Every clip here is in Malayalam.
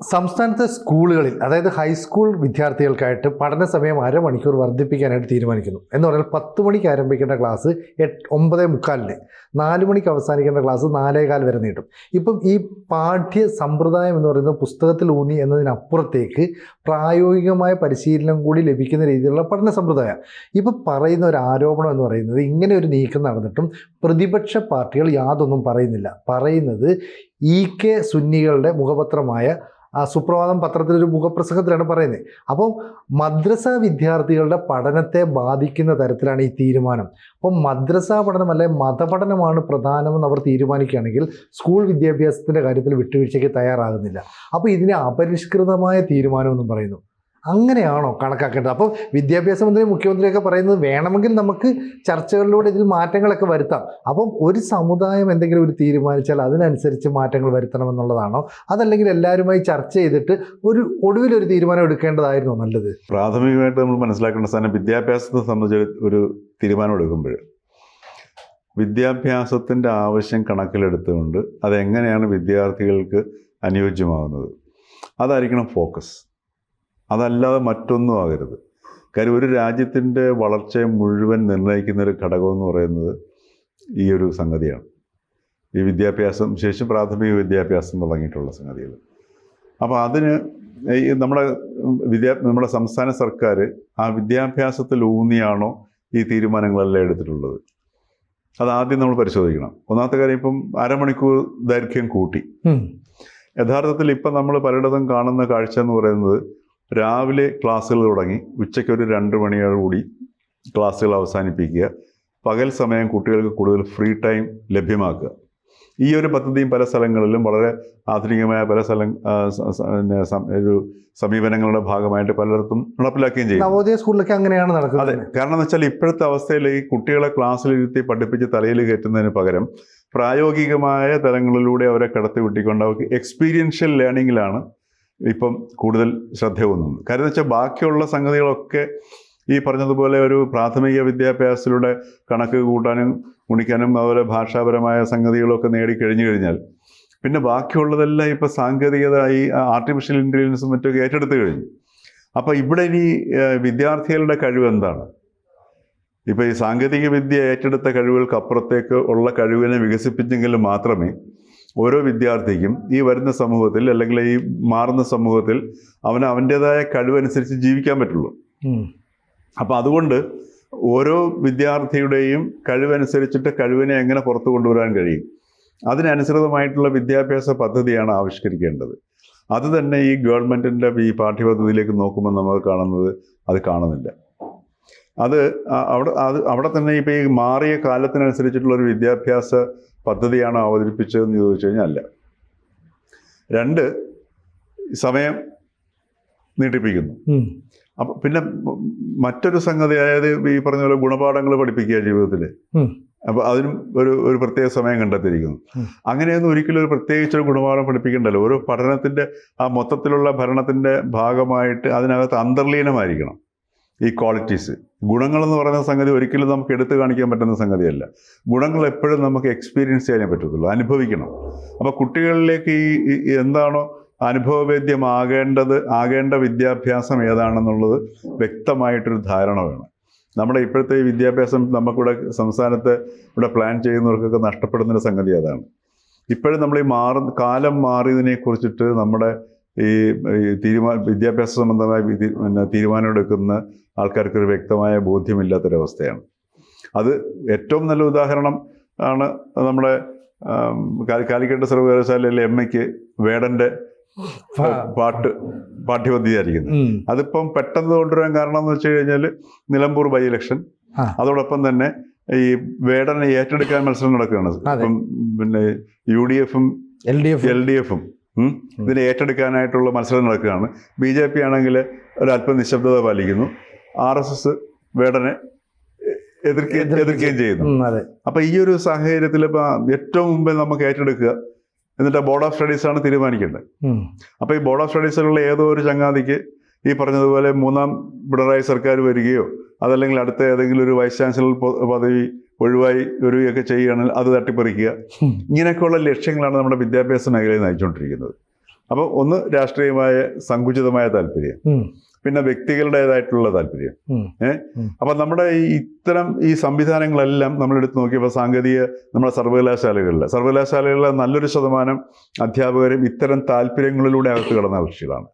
സംസ്ഥാനത്തെ സ്കൂളുകളിൽ അതായത് ഹൈസ്കൂൾ വിദ്യാർത്ഥികൾക്കായിട്ട് പഠന സമയം അരമണിക്കൂർ വർദ്ധിപ്പിക്കാനായിട്ട് തീരുമാനിക്കുന്നു. എന്ന് പറഞ്ഞാൽ പത്ത് മണിക്ക് ആരംഭിക്കേണ്ട ക്ലാസ് എട്ട് ഒമ്പത് മുക്കാലിന്. നാല് മണിക്ക് അവസാനിക്കേണ്ട ക്ലാസ് നാലേകാൽ വരെ നീട്ടും. ഇപ്പം ഈ പാഠ്യ സമ്പ്രദായം എന്ന് പറയുന്നത് പുസ്തകത്തിൽ ഊന്നി എന്നതിനപ്പുറത്തേക്ക് പ്രായോഗികമായ പരിശീലനം കൂടി ലഭിക്കുന്ന രീതിയിലുള്ള പഠന സമ്പ്രദായം ഇപ്പം പറയുന്ന ഒരു ആരോപണം എന്ന് പറയുന്നത് ഇങ്ങനെ ഒരു നീക്കം നടന്നിട്ടും പ്രതിപക്ഷ പാർട്ടികൾ യാതൊന്നും പറയുന്നില്ല. പറയുന്നത് ഇ കെ സുന്നികളുടെ മുഖപത്രമായ സുപ്രഭാതം പത്രത്തിലൊരു മുഖപ്രസംഗത്തിലാണ് പറയുന്നത്. അപ്പോൾ മദ്രസ വിദ്യാർത്ഥികളുടെ പഠനത്തെ ബാധിക്കുന്ന തരത്തിലാണ് ഈ തീരുമാനം. അപ്പം മദ്രസ പഠനം അല്ലെ മതപഠനമാണ് പ്രധാനമെന്ന് അവർ തീരുമാനിക്കുകയാണെങ്കിൽ സ്കൂൾ വിദ്യാഭ്യാസത്തിന്റെ കാര്യത്തിൽ വിട്ടുവീഴ്ചയ്ക്ക് തയ്യാറാകുന്നില്ല. അപ്പോൾ ഇതിനെ അപരിഷ്കൃതമായ തീരുമാനമെന്നും പറയുന്നു. അങ്ങനെയാണോ കണക്കാക്കേണ്ടത്? അപ്പോൾ വിദ്യാഭ്യാസ മന്ത്രി മുഖ്യമന്ത്രിയൊക്കെ പറയുന്നത് വേണമെങ്കിൽ നമുക്ക് ചർച്ചകളിലൂടെ ഇതിൽ മാറ്റങ്ങളൊക്കെ വരുത്താം. അപ്പം ഒരു സമുദായം എന്തെങ്കിലും ഒരു തീരുമാനിച്ചാൽ അതിനനുസരിച്ച് മാറ്റങ്ങൾ വരുത്തണമെന്നുള്ളതാണോ? അതല്ലെങ്കിൽ എല്ലാവരുമായി ചർച്ച ചെയ്തിട്ട് ഒരു ഒടുവിലൊരു തീരുമാനം എടുക്കേണ്ടതായിരുന്നു നല്ലത്? പ്രാഥമികമായിട്ട് നമ്മൾ മനസ്സിലാക്കേണ്ട സാധനം വിദ്യാഭ്യാസത്തെ സംബന്ധിച്ച് ഒരു തീരുമാനം എടുക്കുമ്പോൾ വിദ്യാഭ്യാസത്തിന്റെ ആവശ്യം കണക്കിലെടുത്തുകൊണ്ട് അതെങ്ങനെയാണ് വിദ്യാർത്ഥികൾക്ക് അനുയോജ്യമാകുന്നത്? അതായിരിക്കണം ഫോക്കസ്. അതല്ലാതെ മറ്റൊന്നും ആകരുത്. കാര്യം ഒരു രാജ്യത്തിന്റെ വളർച്ചയെ മുഴുവൻ നിർണയിക്കുന്ന ഒരു ഘടകം എന്ന് പറയുന്നത് ഈ ഒരു സംഗതിയാണ്. ഈ വിദ്യാഭ്യാസം ശേഷം പ്രാഥമിക വിദ്യാഭ്യാസം തുടങ്ങിയിട്ടുള്ള സംഗതികൾ. അപ്പോൾ അതിന് ഈ നമ്മുടെ വിദ്യാ നമ്മുടെ സംസ്ഥാന സർക്കാർ ആ വിദ്യാഭ്യാസത്തിൽ ഊന്നിയാണോ ഈ തീരുമാനങ്ങളെല്ലാം എടുത്തിട്ടുള്ളത്? അത് ആദ്യം നമ്മൾ പരിശോധിക്കണം. ഒന്നാമത്തെ കാര്യം ഇപ്പം അരമണിക്കൂർ ദൈർഘ്യം കൂട്ടി. യഥാർത്ഥത്തിൽ ഇപ്പം നമ്മൾ പലയിടത്തും കാണുന്ന കാഴ്ച എന്ന് പറയുന്നത് രാവിലെ ക്ലാസ്സുകൾ തുടങ്ങി ഉച്ചയ്ക്ക് ഒരു രണ്ട് മണിയോടുകൂടി ക്ലാസ്സുകൾ അവസാനിപ്പിക്കുക. പകൽ സമയം കുട്ടികൾക്ക് കൂടുതൽ ഫ്രീ ടൈം ലഭ്യമാക്കുക. ഈ ഒരു പദ്ധതിയും പല സ്ഥലങ്ങളിലും വളരെ ആധുനികമായ പല സ്ഥലം ഒരു സമീപനങ്ങളുടെ ഭാഗമായിട്ട് പലയിടത്തും നടപ്പിലാക്കുകയും ചെയ്യും. നവോദയ സ്കൂളിലൊക്കെ അങ്ങനെയാണ് നടക്കുന്നത്. അതെ. കാരണം എന്ന് വെച്ചാൽ ഇപ്പോഴത്തെ അവസ്ഥയിൽ ഈ കുട്ടികളെ ക്ലാസ്സിലിരുത്തി പഠിപ്പിച്ച് തലയിൽ കയറ്റുന്നതിന് പകരം പ്രായോഗികമായ തലങ്ങളിലൂടെ അവരെ കടത്തി വിട്ടിക്കൊണ്ട് അവർക്ക് എക്സ്പീരിയൻഷ്യൽ ലേണിങ്ങിലാണ് ഇപ്പം കൂടുതൽ ശ്രദ്ധ ഊന്നുന്നത് കാര്യം വെച്ചാൽ ബാക്കിയുള്ള സംഗതികളൊക്കെ ഈ പറഞ്ഞതുപോലെ ഒരു പ്രാഥമിക വിദ്യാഭ്യാസത്തിലൂടെ കണക്ക് കൂട്ടാനും ഗുണിക്കാനും അതുപോലെ ഭാഷാപരമായ സംഗതികളൊക്കെ നേടിക്കഴിഞ്ഞു കഴിഞ്ഞാൽ പിന്നെ ബാക്കിയുള്ളതെല്ലാം ഇപ്പോൾ സാങ്കേതികത ഈ ആർട്ടിഫിഷ്യൽ ഇന്റലിജൻസും മറ്റൊക്കെ ഏറ്റെടുത്ത് കഴിഞ്ഞു. അപ്പോൾ ഇവിടെ ഇനി വിദ്യാർത്ഥികളുടെ കഴിവ് എന്താണ്? ഇപ്പോൾ ഈ സാങ്കേതിക വിദ്യ ഏറ്റെടുത്ത കഴിവുകൾക്ക് അപ്പുറത്തേക്ക് ഉള്ള കഴിവിനെ വികസിപ്പിച്ചെങ്കിൽ മാത്രമേ ഓരോ വിദ്യാർത്ഥിക്കും ഈ വരുന്ന സമൂഹത്തിൽ അല്ലെങ്കിൽ ഈ മാറുന്ന സമൂഹത്തിൽ അവന് അവന്റേതായ കഴിവനുസരിച്ച് ജീവിക്കാൻ പറ്റുള്ളൂ. അപ്പം അതുകൊണ്ട് ഓരോ വിദ്യാർത്ഥിയുടെയും കഴിവനുസരിച്ചിട്ട് കഴിവിനെ എങ്ങനെ പുറത്തു കൊണ്ടുവരാൻ കഴിയും? അതിനനുസൃതമായിട്ടുള്ള വിദ്യാഭ്യാസ പദ്ധതിയാണ് ആവിഷ്കരിക്കേണ്ടത്. അത് തന്നെ ഈ ഗവൺമെന്റിന്റെ ഈ പാഠ്യപദ്ധതിയിലേക്ക് നോക്കുമ്പോൾ നമുക്ക് കാണുന്നത് അത് കാണുന്നില്ല. അത് അവിടെ അത് അവിടെ തന്നെ ഇപ്പോൾ ഈ മാറിയ കാലത്തിനനുസരിച്ചിട്ടുള്ള ഒരു വിദ്യാഭ്യാസ പദ്ധതിയാണോ അവതരിപ്പിച്ചതെന്ന് ചോദിച്ചു കഴിഞ്ഞാൽ അല്ല. രണ്ട് സമയം നീട്ടിപ്പിക്കുന്നു. അപ്പം പിന്നെ മറ്റൊരു സംഗതി അതായത് ഈ പറഞ്ഞ പോലെ ഗുണപാഠങ്ങൾ പഠിപ്പിക്കുക ജീവിതത്തിൽ അപ്പൊ അപ്പോൾ അതിനും ഒരു ഒരു പ്രത്യേക സമയം കണ്ടെത്തിയിരിക്കുന്നു. അങ്ങനെയൊന്നും ഒരിക്കലും ഒരു പ്രത്യേകിച്ച് ഒരു ഗുണപാഠം പഠിപ്പിക്കേണ്ടല്ലോ ഓരോ പഠനത്തിന്റെ ആ മൊത്തത്തിലുള്ള ഭരണത്തിന്റെ ഭാഗമായിട്ട് അതിനകത്ത് അന്തർലീനമായിരിക്കണം. ഈ ക്വാളിറ്റീസ് ഗുണങ്ങളെന്ന് പറയുന്ന സംഗതി ഒരിക്കലും നമുക്ക് എടുത്തു കാണിക്കാൻ പറ്റുന്ന സംഗതിയല്ല. ഗുണങ്ങൾ എപ്പോഴും നമുക്ക് എക്സ്പീരിയൻസ് ചെയ്യാനേ പറ്റത്തുള്ളൂ അനുഭവിക്കണം. അപ്പോൾ കുട്ടികളിലേക്ക് ഈ എന്താണോ അനുഭവവേദ്യമാകേണ്ടത് ആകേണ്ട വിദ്യാഭ്യാസം ഏതാണെന്നുള്ളത് വ്യക്തമായിട്ടൊരു ധാരണ വേണം. നമ്മുടെ ഇപ്പോഴത്തെ ഈ വിദ്യാഭ്യാസം നമുക്കിവിടെ സംസ്ഥാനത്ത് ഇവിടെ പ്ലാൻ ചെയ്യുന്നവർക്കൊക്കെ നഷ്ടപ്പെടുന്നൊരു സംഗതി അതാണ്. ഇപ്പോഴും നമ്മൾ ഈ മാറും കാലം മാറിയതിനെ കുറിച്ചിട്ട് നമ്മുടെ ഈ തീരുമാന വിദ്യാഭ്യാസ സംബന്ധമായ പിന്നെ തീരുമാനമെടുക്കുന്ന ആൾക്കാർക്കൊരു വ്യക്തമായ ബോധ്യമില്ലാത്തൊരവസ്ഥയാണ്. അത് ഏറ്റവും നല്ല ഉദാഹരണം ആണ് നമ്മുടെ കാലിക്കട്ട് സർവകലാശാലയിലെ എം എക്ക് വേടന്റെ പാട്ട് പാഠ്യപദ്ധതിയായിരിക്കുന്നത് ആയിരിക്കുന്നത്. അതിപ്പം പെട്ടെന്ന് കൊണ്ടുവരാൻ കാരണം എന്ന് വെച്ച് കഴിഞ്ഞാൽ നിലമ്പൂർ ബൈ ഇലക്ഷൻ അതോടൊപ്പം തന്നെ ഈ വേടനെ ഏറ്റെടുക്കാൻ മത്സരം നടക്കുകയാണ്. ഇപ്പം പിന്നെ U D F. L D എഫും. ഇതിനെ ഏറ്റെടുക്കാനായിട്ടുള്ള മത്സരം നടക്കുകയാണ്. ബി ജെ പി ആണെങ്കിൽ ഒരല്പം നിശബ്ദത പാലിക്കുന്നു. ആർ എസ് എസ് വേടനെ എതിർക്കുകയും എതിർക്കുകയും ചെയ്യുന്നു. അപ്പൊ ഈ ഒരു സാഹചര്യത്തിൽ ഇപ്പം ഏറ്റവും മുമ്പേ നമുക്ക് ഏറ്റെടുക്കുക എന്നിട്ട് ബോർഡ് ഓഫ് സ്റ്റഡീസ് ആണ് തീരുമാനിക്കേണ്ടത്. അപ്പൊ ഈ ബോർഡ് ഓഫ് സ്റ്റഡീസിലുള്ള ഏതോ ഒരു ചങ്ങാതിക്ക് ഈ പറഞ്ഞതുപോലെ മൂന്നാം പിണറായി സർക്കാർ വരികയോ അതല്ലെങ്കിൽ അടുത്ത ഏതെങ്കിലും ഒരു വൈസ് ചാൻസലർ പദവി ഒഴിവായി വരികയൊക്കെ ചെയ്യുകയാണെങ്കിൽ അത് തട്ടിപ്പറിക്കുക. ഇങ്ങനെയൊക്കെയുള്ള ലക്ഷ്യങ്ങളാണ് നമ്മുടെ വിദ്യാഭ്യാസ മേഖലയിൽ നയിച്ചുകൊണ്ടിരിക്കുന്നത്. അപ്പോൾ ഒന്ന് രാഷ്ട്രീയമായ സങ്കുചിതമായ താല്പര്യം. പിന്നെ വ്യക്തികളുടേതായിട്ടുള്ള താല്പര്യം. ഏഹ്. അപ്പൊ നമ്മുടെ ഈ ഇത്തരം ഈ സംവിധാനങ്ങളെല്ലാം നമ്മൾ എടുത്ത് നോക്കിയപ്പോൾ സാങ്കേതിക നമ്മുടെ സർവകലാശാലകളിൽ സർവകലാശാലകളിലെ നല്ലൊരു ശതമാനം അധ്യാപകരും ഇത്തരം താല്പര്യങ്ങളിലൂടെ അകത്ത് കിടന്ന കക്ഷികളാണ്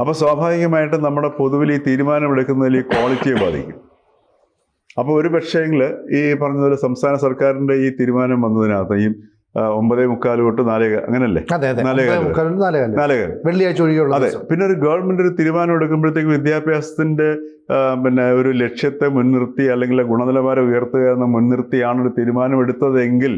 അപ്പോൾ സ്വാഭാവികമായിട്ടും നമ്മുടെ പൊതുവിൽ ഈ തീരുമാനമെടുക്കുന്നതിൽ ഈ ക്വാളിറ്റിയെ ബാധിക്കും. അപ്പോൾ ഒരു പക്ഷേങ്കിൽ ഈ പറഞ്ഞതുപോലെ സംസ്ഥാന സർക്കാരിന്റെ ഈ തീരുമാനം വന്നതിനകത്ത് ഈ ഒമ്പതേ മുക്കാൽ തൊട്ട് നാലേ അങ്ങനല്ലേ? വെള്ളിയാഴ്ച ഒഴികെയുള്ള അതെ. പിന്നെ ഒരു ഗവൺമെന്റ് ഒരു തീരുമാനം എടുക്കുമ്പോഴത്തേക്ക് വിദ്യാഭ്യാസത്തിന്റെ പിന്നെ ഒരു ലക്ഷ്യത്തെ മുൻനിർത്തി അല്ലെങ്കിൽ ഗുണനിലവാരം ഉയർത്തുക എന്ന മുൻനിർത്തിയാണ് ഒരു തീരുമാനം എടുത്തതെങ്കിൽ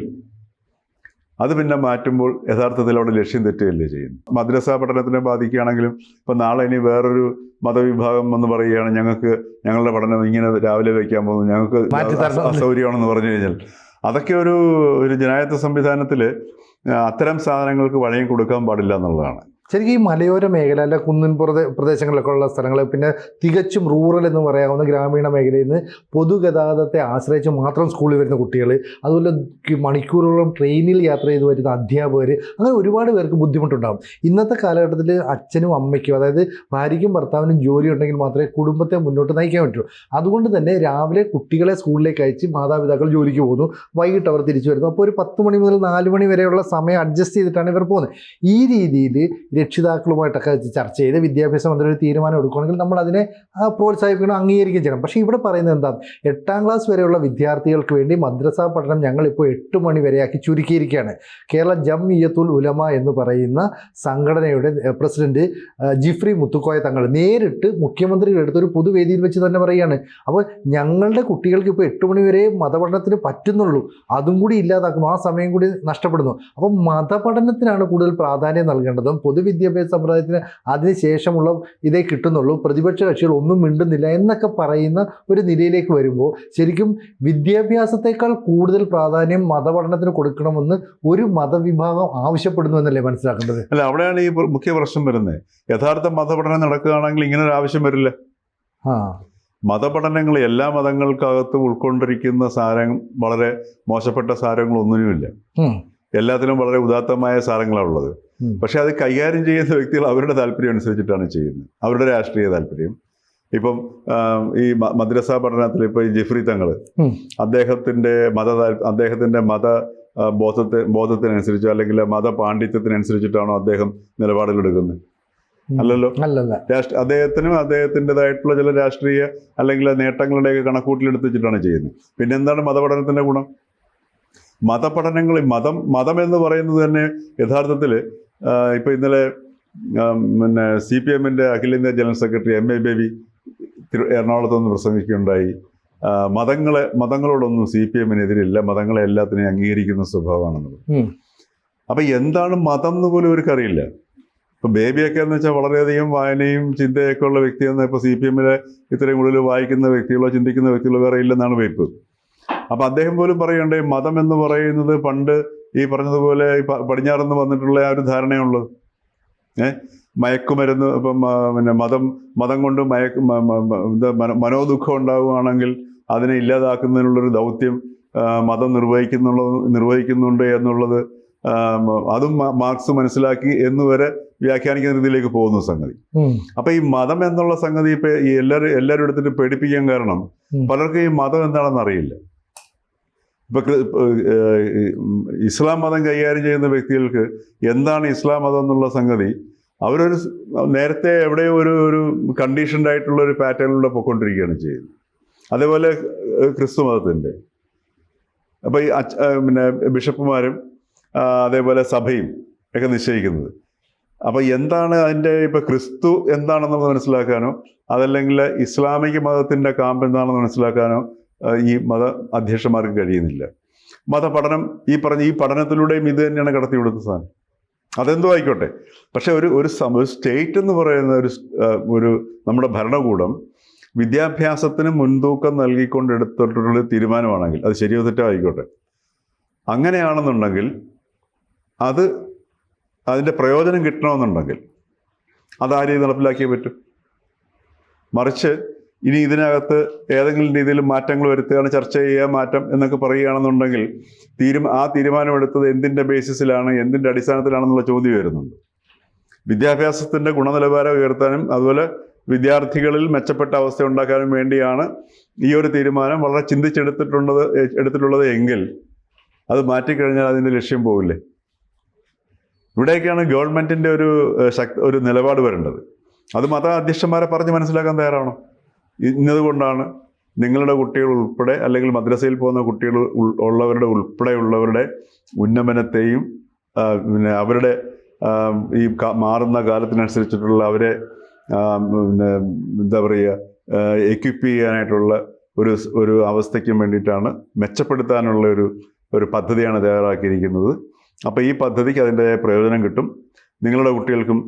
അത് പിന്നെ മാറ്റുമ്പോൾ യഥാർത്ഥത്തിൽ അവിടെ ലക്ഷ്യം തെറ്റുകയല്ലേ ചെയ്യുന്നു മദ്രസ പഠനത്തിനെ ബാധിക്കുകയാണെങ്കിലും ഇപ്പം നാളെ ഇനി വേറൊരു മതവിഭാഗം എന്ന് പറയുകയാണ് ഞങ്ങൾക്ക് ഞങ്ങളുടെ പഠനം ഇങ്ങനെ രാവിലെ വയ്ക്കാൻ പോകുന്നു ഞങ്ങൾക്ക് അസൗകര്യമാണെന്ന് പറഞ്ഞു കഴിഞ്ഞാൽ. അതൊക്കെ ഒരു ഒരു ജനായത്വ സംവിധാനത്തിൽ അത്തരം സാധനങ്ങൾക്ക് വഴങ്ങി കൊടുക്കാൻ പാടില്ല എന്നുള്ളതാണ്. ശരിക്കും ഈ മലയോര മേഖല അല്ല കുന്നിൻ പ്രദേ പ്രദേശങ്ങളിലൊക്കെ ഉള്ള സ്ഥലങ്ങൾ പിന്നെ തികച്ചും റൂറൽ എന്ന് പറയാവുന്ന ഗ്രാമീണ മേഖലയിൽ നിന്ന് പൊതുഗതാഗതത്തെ ആശ്രയിച്ച് മാത്രം സ്കൂളിൽ വരുന്ന കുട്ടികൾ അതുപോലെ ക്ക് മണിക്കൂറുകളോളം ട്രെയിനിൽ യാത്ര ചെയ്ത് വരുന്ന അധ്യാപകർ അങ്ങനെ ഒരുപാട് പേർക്ക് ബുദ്ധിമുട്ടുണ്ടാകും ഇന്നത്തെ കാലഘട്ടത്തിൽ അച്ഛനും അമ്മയ്ക്കും അതായത് ഭാര്യയ്ക്കും ഭർത്താവിനും ജോലി ഉണ്ടെങ്കിൽ മാത്രമേ കുടുംബത്തെ മുന്നോട്ട് നയിക്കാൻ പറ്റൂ. അതുകൊണ്ട് തന്നെ രാവിലെ കുട്ടികളെ സ്കൂളിലേക്ക് അയച്ച് മാതാപിതാക്കൾ ജോലിക്ക് പോകുന്നു വൈകിട്ട് അവർ തിരിച്ചു വരുന്നു. അപ്പോൾ ഒരു പത്ത് മണി മുതൽ നാല് മണി വരെയുള്ള സമയം അഡ്ജസ്റ്റ് ചെയ്തിട്ടാണ് ഇവർ പോകുന്നത്. ഈ രീതിയിൽ രക്ഷിതാക്കളുമായിട്ടൊക്കെ ചർച്ച ചെയ്ത് വിദ്യാഭ്യാസ മന്ത്രി ഒരു തീരുമാനം എടുക്കുകയാണെങ്കിൽ നമ്മൾ അതിനെ പ്രോത്സാഹിപ്പിക്കണം അംഗീകരിക്കുകയും ചെയ്യണം. പക്ഷേ ഇവിടെ പറയുന്നത് എന്താ? എട്ടാം ക്ലാസ് വരെയുള്ള വിദ്യാർത്ഥികൾക്ക് വേണ്ടി മദ്രസ പഠനം ഞങ്ങളിപ്പോൾ എട്ട് മണി വരെയാക്കി ചുരുക്കിയിരിക്കുകയാണ്. കേരള ജം ഇയത്തുൽ ഉലമ എന്ന് പറയുന്ന സംഘടനയുടെ പ്രസിഡന്റ് ജിഫ്രി മുത്തുക്കോയ തങ്ങൾ നേരിട്ട് മുഖ്യമന്ത്രിയുടെ അടുത്ത് ഒരു പൊതുവേദിയിൽ വെച്ച് തന്നെ പറയുകയാണ്. അപ്പോൾ ഞങ്ങളുടെ കുട്ടികൾക്ക് ഇപ്പോൾ എട്ട് മണി വരെ മതപഠനത്തിന് പറ്റുന്നുള്ളൂ. അതും കൂടി ഇല്ലാതാക്കും. ആ സമയം കൂടി നഷ്ടപ്പെടുന്നു. അപ്പം മതപഠനത്തിനാണ് കൂടുതൽ പ്രാധാന്യം നൽകേണ്ടതും പൊതുവിദ്യാഭ്യാസ സമ്പ്രദായത്തിന് അതിനുശേഷമുള്ള ഇതേ കിട്ടുന്നുള്ളൂ. പ്രതിപക്ഷ കക്ഷികൾ ഒന്നും മിണ്ടുന്നില്ല എന്നൊക്കെ പറയുന്ന ഒരു നിലയിലേക്ക് വരുമ്പോൾ ശരിക്കും വിദ്യാഭ്യാസത്തെക്കാൾ കൂടുതൽ പ്രാധാന്യം മതപഠനത്തിന് കൊടുക്കണമെന്ന് ഒരു മതവിഭാഗം ആവശ്യപ്പെടുന്നു എന്നല്ലേ മനസ്സിലാക്കേണ്ടത്? അല്ല അവിടെയാണ് ഈ മുഖ്യ പ്രശ്നം വരുന്നത് യഥാർത്ഥ മതപഠനം നടക്കുകയാണെങ്കിൽ ഇങ്ങനെ ഒരു ആവശ്യം വരില്ല. ആ. മതപഠനങ്ങൾ എല്ലാ മതങ്ങൾക്കകത്ത് ഉൾക്കൊണ്ടിരിക്കുന്ന സാരം വളരെ മോശപ്പെട്ട സാരങ്ങളൊന്നിനുമില്ല. എല്ലാത്തിനും വളരെ ഉദാത്തമായ സാരങ്ങളാണ് ഉള്ളത്. പക്ഷെ അത് കൈകാര്യം ചെയ്യുന്ന വ്യക്തികൾ അവരുടെ താല്പര്യം അനുസരിച്ചിട്ടാണ് ചെയ്യുന്നത്. അവരുടെ രാഷ്ട്രീയ താല്പര്യം. ഇപ്പം ഈ മദ്രസ പഠനത്തിൽ ഇപ്പൊ ഈ ജിഫ്രി തങ്ങൾ അദ്ദേഹത്തിന്റെ മത അദ്ദേഹത്തിന്റെ മത ബോധത്തെ ബോധത്തിനനുസരിച്ചോ അല്ലെങ്കിൽ മത പാണ്ഡിത്യത്തിനനുസരിച്ചിട്ടാണോ അദ്ദേഹം. അല്ലല്ലോ? അല്ലല്ല. രാഷ്ട്ര അദ്ദേഹത്തിനും അദ്ദേഹത്തിന്റെതായിട്ടുള്ള ചില രാഷ്ട്രീയ അല്ലെങ്കിൽ നേട്ടങ്ങളുടെയൊക്കെ കണക്കൂട്ടിലെടുത്തിട്ടാണ് ചെയ്യുന്നത്. പിന്നെ എന്താണ് മതപഠനത്തിന്റെ ഗുണം? മതപഠനങ്ങൾ മതം മതം എന്ന് പറയുന്നത് തന്നെ യഥാർത്ഥത്തിൽ ഇപ്പോൾ ഇന്നലെ പിന്നെ സി പി എമ്മിന്റെ അഖിലേന്ത്യാ general secretary M A Baby തിരു എറണാകുളത്ത് നിന്ന് പ്രസംഗിക്കുകയുണ്ടായി. മതങ്ങളെ മതങ്ങളോടൊന്നും സി പി എമ്മിനെതിരില്ല മതങ്ങളെ എല്ലാത്തിനെയും അംഗീകരിക്കുന്ന സ്വഭാവമാണെന്നത് അപ്പൊ എന്താണ് മതം എന്ന് പോലും അവർക്ക് അറിയില്ല. ഇപ്പൊ ബേബിയൊക്കെ എന്ന് വെച്ചാൽ വളരെയധികം വായനയും ചിന്തയൊക്കെ ഉള്ള വ്യക്തിയെന്ന് ഇപ്പോൾ സി പി എമ്മിലെ ഇത്രയും കൂടുതൽ വായിക്കുന്ന വ്യക്തികളോ ചിന്തിക്കുന്ന വ്യക്തികളോ വേറെ ഇല്ലെന്നാണ് വെയ്പ്പ്. അപ്പൊ അദ്ദേഹം പോലും പറയണ്ടേ മതം എന്ന് പറയുന്നത് പണ്ട് ഈ പറഞ്ഞതുപോലെ പടിഞ്ഞാറെന്ന് വന്നിട്ടുള്ള ആ ഒരു ധാരണയുള്ളത് ഏഹ് മയക്കുമരുന്ന് ഇപ്പം പിന്നെ മതം മതം കൊണ്ട് മയക്ക് മനോദുഃഖം ഉണ്ടാവുകയാണെങ്കിൽ അതിനെ ഇല്ലാതാക്കുന്നതിനുള്ളൊരു ദൗത്യം മതം നിർവഹിക്കുന്നുള്ളത് നിർവഹിക്കുന്നുണ്ട് എന്നുള്ളത് അതും മാർക്സ് മനസ്സിലാക്കി എന്ന് വരെ വ്യാഖ്യാനിക്കുന്ന രീതിയിലേക്ക് പോകുന്ന സംഗതി. അപ്പൊ ഈ മതം എന്നുള്ള സംഗതി ഇപ്പൊ ഈ എല്ലാവരും എല്ലാവരും എടുത്തിട്ട് പേടിപ്പിക്കാൻ കാരണം പലർക്കും ഈ മതം എന്താണെന്ന് അറിയില്ല. ഇപ്പൊ ക്രി- ഇപ്പൊ, ഏഹ്, ഈ, ഉം, ഇസ്ലാം മതം കൈകാര്യം ചെയ്യുന്ന വ്യക്തികൾക്ക് എന്താണ് ഇസ്ലാം മതം എന്നുള്ള സംഗതി അവരൊരു നേരത്തെ എവിടെയോ ഒരു ഒരു കണ്ടീഷൻഡ് ആയിട്ടുള്ള ഒരു പാറ്റേണിലൂടെ പൊയ്ക്കൊണ്ടിരിക്കുകയാണ് ചെയ്യുന്നത്. അതേപോലെ ക്രിസ്തു മതത്തിന്റെ അപ്പോൾ ഈ പിന്നെ ബിഷപ്പുമാരും അതേപോലെ സഭയും ഒക്കെ നിശ്ചയിക്കുന്നത്. അപ്പോൾ എന്താണ് അതിന്റെ ഇപ്പോൾ ക്രിസ്തു എന്താണെന്നുള്ളത് മനസ്സിലാക്കാനോ അതല്ലെങ്കിൽ ഇസ്ലാമിക മതത്തിന്റെ കാമ്പ് എന്താണെന്ന് മനസ്സിലാക്കാനോ ഈ മത അധ്യക്ഷന്മാർക്ക് കഴിയുന്നില്ല. മതപഠനം ഈ പറഞ്ഞ ഈ പഠനത്തിലൂടെയും ഇത് തന്നെയാണ് കടത്തിവിടുന്ന സാധനം. അതെന്തോ ആയിക്കോട്ടെ. പക്ഷേ ഒരു ഒരു സ്റ്റേറ്റ് എന്ന് പറയുന്ന ഒരു ഒരു നമ്മുടെ ഭരണകൂടം വിദ്യാഭ്യാസത്തിന് മുൻതൂക്കം നൽകിക്കൊണ്ട് എടുത്തിട്ടുള്ള തീരുമാനമാണെങ്കിൽ അത് ശരിയോ തെറ്റോ ആയിക്കോട്ടെ. അങ്ങനെയാണെന്നുണ്ടെങ്കിൽ അത് അതിന്റെ പ്രയോജനം കിട്ടണമെന്നുണ്ടെങ്കിൽ അതാരെയും നടപ്പിലാക്കിയേ പറ്റും? മറിച്ച് ഇനി ഇതിനകത്ത് ഏതെങ്കിലും രീതിയിൽ മാറ്റങ്ങൾ വരുത്തുകയാണ് ചർച്ച ചെയ്യുക മാറ്റം എന്നൊക്കെ പറയുകയാണെന്നുണ്ടെങ്കിൽ തീരും ആ തീരുമാനമെടുത്തത് എന്തിന്റെ ബേസിസിലാണ് എന്തിന്റെ അടിസ്ഥാനത്തിലാണെന്നുള്ള ചോദ്യം വരുന്നുണ്ട് വിദ്യാഭ്യാസത്തിന്റെ ഗുണനിലവാരം ഉയർത്താനും അതുപോലെ വിദ്യാർത്ഥികളിൽ മെച്ചപ്പെട്ട അവസ്ഥ ഉണ്ടാക്കാനും വേണ്ടിയാണ് ഈ ഒരു തീരുമാനം വളരെ ചിന്തിച്ചെടുത്തിട്ടുള്ളത് എടുത്തിട്ടുള്ളത് എങ്കിൽ അത് മാറ്റിക്കഴിഞ്ഞാൽ അതിന്റെ ലക്ഷ്യം പോവില്ലേ? ഇവിടേക്കാണ് ഗവൺമെന്റിന്റെ ഒരു ശക്തി ഒരു നിലപാട് വരേണ്ടത്. അത് മത അധ്യക്ഷന്മാരെ പറഞ്ഞ് മനസ്സിലാക്കാൻ തയ്യാറാണോ? ഇന്നതുകൊണ്ടാണ് നിങ്ങളുടെ കുട്ടികൾ ഉൾപ്പെടെ അല്ലെങ്കിൽ മദ്രസയിൽ പോകുന്ന കുട്ടികൾ ഉള്ളവരുടെ ഉൾപ്പെടെയുള്ളവരുടെ ഉന്നമനത്തെയും പിന്നെ അവരുടെ ഈ മാറുന്ന കാലത്തിനനുസരിച്ചിട്ടുള്ള അവരെ പിന്നെ എന്താ പറയുക എക്വിപ്പ് ചെയ്യാനായിട്ടുള്ള ഒരു ഒരു അവസ്ഥയ്ക്കും വേണ്ടിയിട്ടാണ് മെച്ചപ്പെടുത്താനുള്ള ഒരു ഒരു പദ്ധതിയാണ് തയ്യാറാക്കിയിരിക്കുന്നത്. അപ്പോൾ ഈ പദ്ധതിക്ക് അതിന്റെതായ പ്രയോജനം കിട്ടും. നിങ്ങളുടെ കുട്ടികൾക്കും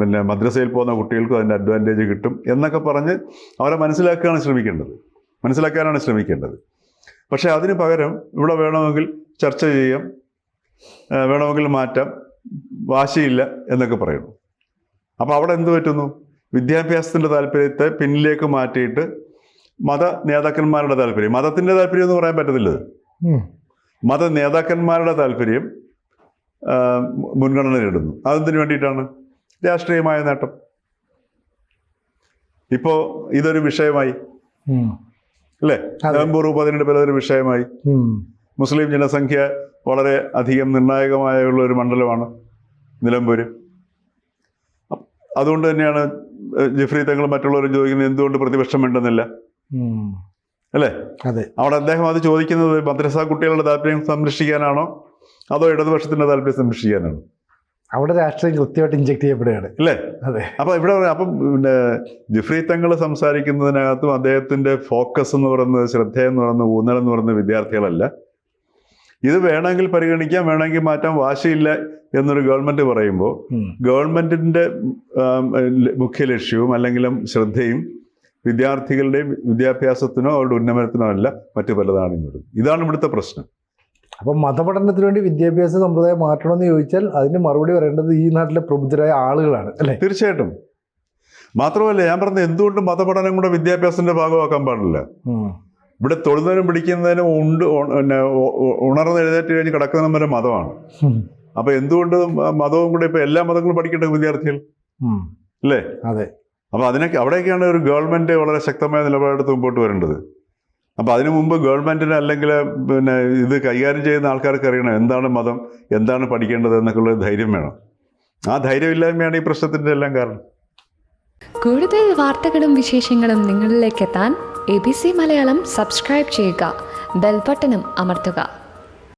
പിന്നെ മദ്രസയിൽ പോകുന്ന കുട്ടികൾക്കും അതിന്റെ അഡ്വാന്റേജ് കിട്ടും എന്നൊക്കെ പറഞ്ഞ് അവരെ മനസ്സിലാക്കുകയാണ് ശ്രമിക്കേണ്ടത്. മനസ്സിലാക്കാനാണ് ശ്രമിക്കേണ്ടത്. പക്ഷേ അതിന് പകരം ഇവിടെ വേണമെങ്കിൽ ചർച്ച ചെയ്യാം വേണമെങ്കിൽ മാറ്റാം വാശിയില്ല എന്നൊക്കെ പറയുന്നു. അപ്പോൾ അവിടെ എന്ത് പറ്റുന്നു? വിദ്യാഭ്യാസത്തിന്റെ താല്പര്യത്തെ പിന്നിലേക്ക് മാറ്റിയിട്ട് മത നേതാക്കന്മാരുടെ താല്പര്യം. മതത്തിന്റെ താല്പര്യം എന്ന് പറയാൻ പറ്റത്തില്ല. മത നേതാക്കന്മാരുടെ താല്പര്യം മുൻഗണന നേടുന്നു. അതെന്തിനു വേണ്ടിയിട്ടാണ്? രാഷ്ട്രീയമായ നേട്ടം. ഇപ്പോ ഇതൊരു വിഷയമായി. അല്ലേ. നവംബർ പതിനെട്ട് പേര് ഒരു വിഷയമായി. മുസ്ലിം ജനസംഖ്യ വളരെ അധികം നിർണായകമായുള്ള ഒരു മണ്ഡലമാണ് നിലമ്പൂര്. അതുകൊണ്ട് തന്നെയാണ് ജിഫ്രി തങ്ങൾ മറ്റുള്ളവരും ചോദിക്കുന്നത് എന്തുകൊണ്ട് പ്രതിപക്ഷം വേണ്ടെന്നില്ല. അല്ലേ? അതെ. അവിടെ അദ്ദേഹം അത് ചോദിക്കുന്നത് മദ്രസ കുട്ടികളുടെ താല്പര്യം സംരക്ഷിക്കാനാണോ? അതോ ഇടതുപക്ഷത്തിന്റെ താല്പര്യം സംരക്ഷിക്കാനാണോ? അവിടെ രാഷ്ട്രീയം കൃത്യമായിട്ട് ഇഞ്ചെക്ട് ചെയ്യപ്പെടുകയാണ്. അല്ലേ? അതെ. അപ്പൊ ഇവിടെ അപ്പം പിന്നെ ജിഫ്രി തങ്ങൾ സംസാരിക്കുന്നതിനകത്തും അദ്ദേഹത്തിന്റെ ഫോക്കസ് എന്ന് പറയുന്നത് ശ്രദ്ധ എന്ന് പറയുന്നത് ഊന്നൽ എന്ന് പറയുന്ന വിദ്യാർത്ഥികളല്ല. ഇത് വേണമെങ്കിൽ പരിഗണിക്കാം വേണമെങ്കിൽ മാറ്റാൻ വാശിയില്ല എന്നൊരു ഗവൺമെന്റ് പറയുമ്പോൾ ഗവൺമെന്റിന്റെ മുഖ്യ ലക്ഷ്യവും അല്ലെങ്കിൽ ശ്രദ്ധയും വിദ്യാർത്ഥികളുടെയും വിദ്യാഭ്യാസത്തിനോ അവരുടെ ഉന്നമനത്തിനോ അല്ല മറ്റു പലതാണ് ഇങ്ങോട്ട്. ഇതാണ് ഇവിടുത്തെ പ്രശ്നം. അപ്പം മതപഠനത്തിന് വേണ്ടി വിദ്യാഭ്യാസ സമ്പ്രദായം മാറ്റണമെന്ന് ചോദിച്ചാൽ അതിന് മറുപടി പറയേണ്ടത് ഈ നാട്ടിലെ പ്രബുദ്ധരായ ആളുകളാണ് അല്ലേ? തീർച്ചയായിട്ടും. മാത്രമല്ല ഞാൻ പറഞ്ഞത് എന്തുകൊണ്ട് മതപഠനം കൂടെ വിദ്യാഭ്യാസത്തിന്റെ ഭാഗമാക്കാൻ പാടില്ല. ഇവിടെ തൊഴുന്നതിനും പിടിക്കുന്നതിനും ഉണ്ട് പിന്നെ ഉണർന്ന് എഴുന്നേറ്റ് കഴിഞ്ഞ് കിടക്കുന്നതും വരെ മതമാണ്. അപ്പൊ എന്തുകൊണ്ട് മതവും കൂടെ ഇപ്പൊ എല്ലാ മതങ്ങളും പഠിക്കേണ്ട വിദ്യാർത്ഥികൾ? അല്ലേ? അതെ. അപ്പൊ അതിനൊക്കെ അവിടെയൊക്കെയാണ് ഒരു ഗവൺമെന്റ് വളരെ ശക്തമായ നിലപാടെടുത്ത് മുമ്പോട്ട് വരേണ്ടത്. അപ്പൊ അതിനു മുമ്പ് ഗവൺമെന്റിന് അല്ലെങ്കിൽ പിന്നെ ഇത് കൈകാര്യം ചെയ്യുന്ന ആൾക്കാർക്ക് അറിയണം എന്താണ് മതം എന്താണ് പഠിക്കേണ്ടത് എന്നൊക്കെ ഉള്ള ധൈര്യം വേണം. ആ ധൈര്യമില്ലായ്മയാണ് ഈ പ്രശ്നത്തിന്റെ എല്ലാം കാരണം. കൂടുതൽ വാർത്തകളും വിശേഷങ്ങളും നിങ്ങളിലേക്ക് എത്താൻ A B C Malayalam subscribe ചെയ്യുക ബെൽബട്ടനും അമർത്തുക.